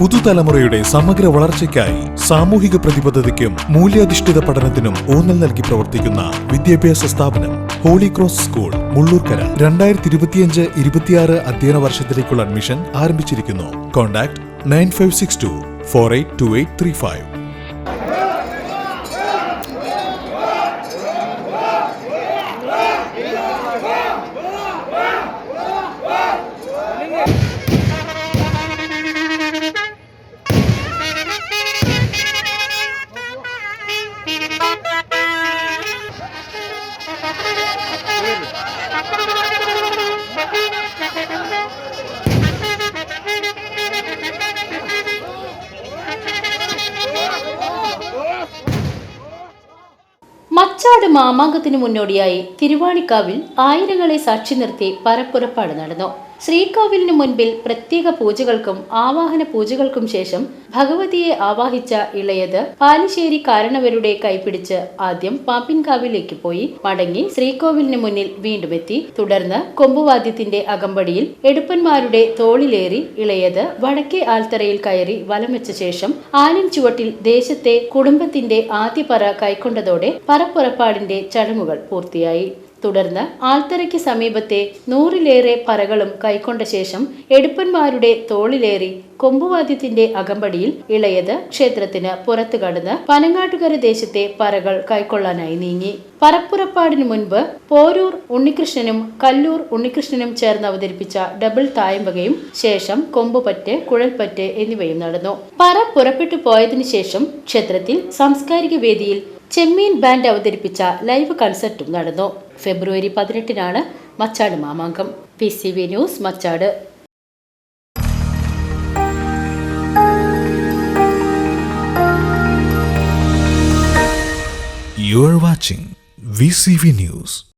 പുതുതലമുറയുടെ സമഗ്ര വളർച്ചയ്ക്കായി സാമൂഹിക പ്രതിബദ്ധതയ്ക്കും മൂല്യാധിഷ്ഠിത പഠനത്തിനും ഊന്നൽ നൽകി പ്രവർത്തിക്കുന്ന വിദ്യാഭ്യാസ സ്ഥാപനം ഹോളി ക്രോസ് സ്കൂൾ മുള്ളൂർക്കര. രണ്ടായിരത്തി ഇരുപത്തിയഞ്ച് ഇരുപത്തിയാറ് അധ്യയന വർഷത്തിലേക്കുള്ള അഡ്മിഷൻ ആരംഭിച്ചിരിക്കുന്നു. Contact nine five six two four eight two eight three five. Machad മാമാങ്കത്തിന് മുന്നോടിയായി തിരുവാണിക്കാവിൽ ആയിരങ്ങളെ സാക്ഷി നിർത്തി പരപ്പുറപ്പാട് നടന്നു ശ്രീകോവിലിന് മുൻപിൽ പ്രത്യേക പൂജകൾക്കും ആവാഹന പൂജകൾക്കും ശേഷം ഭഗവതിയെ ആവാഹിച്ച ഇളയത് പാലിശ്ശേരി കാരണവരുടെ കൈപിടിച്ച് ആദ്യം പാപ്പിൻകാവിലേക്ക് പോയി മടങ്ങി ശ്രീകോവിലിന് മുന്നിൽ വീണ്ടും എത്തി. തുടർന്ന് കൊമ്പുവാദ്യത്തിന്റെ അകമ്പടിയിൽ എടുപ്പന്മാരുടെ തോളിലേറി ഇളയത് വടക്കേ ആൽത്തറയിൽ കയറി വലം വെച്ച ശേഷം ആലിൻ ചുവട്ടിൽ ദേശത്തെ കുടുംബത്തിന്റെ ആദ്യപറ കൈക്കൊണ്ടതോടെ പറപ്പുറപ്പാടിന്റെ ചടങ്ങുകൾ പൂർത്തിയായി. തുടർന്ന് ആൽത്തറയ്ക്ക് സമീപത്തെ നൂറിലേറെ പറകളും കൈക്കൊണ്ട ശേഷം എടുപ്പന്മാരുടെ തോളിലേറി കൊമ്പുവാദ്യത്തിന്റെ അകമ്പടിയിൽ ഇളയത് ക്ഷേത്രത്തിന് പുറത്തു കടന്ന് പനങ്ങാട്ടുകര ദേശത്തെ പറകൾ കൈക്കൊള്ളാനായി നീങ്ങി. പറപ്പുറപ്പാടിനു മുൻപ് പോരൂർ ഉണ്ണികൃഷ്ണനും കല്ലൂർ ഉണ്ണികൃഷ്ണനും ചേർന്ന് അവതരിപ്പിച്ച ഡബിൾ തായമ്പകയും ശേഷം കൊമ്പുപറ്റ് കുഴൽപ്പറ്റ് എന്നിവയും നടന്നു. പറ പുറപ്പെട്ടു പോയതിനു ശേഷം ക്ഷേത്രത്തിൽ സാംസ്കാരിക വേദിയിൽ ചെമ്മീൻ ബാൻഡ് അവതരിപ്പിച്ച ലൈവ് കൺസർട്ടും നടന്നു. ഫെബ്രുവരി പതിനെട്ടിനാണ് Machad Mamangam. P C V news Machad. You watching VCV News.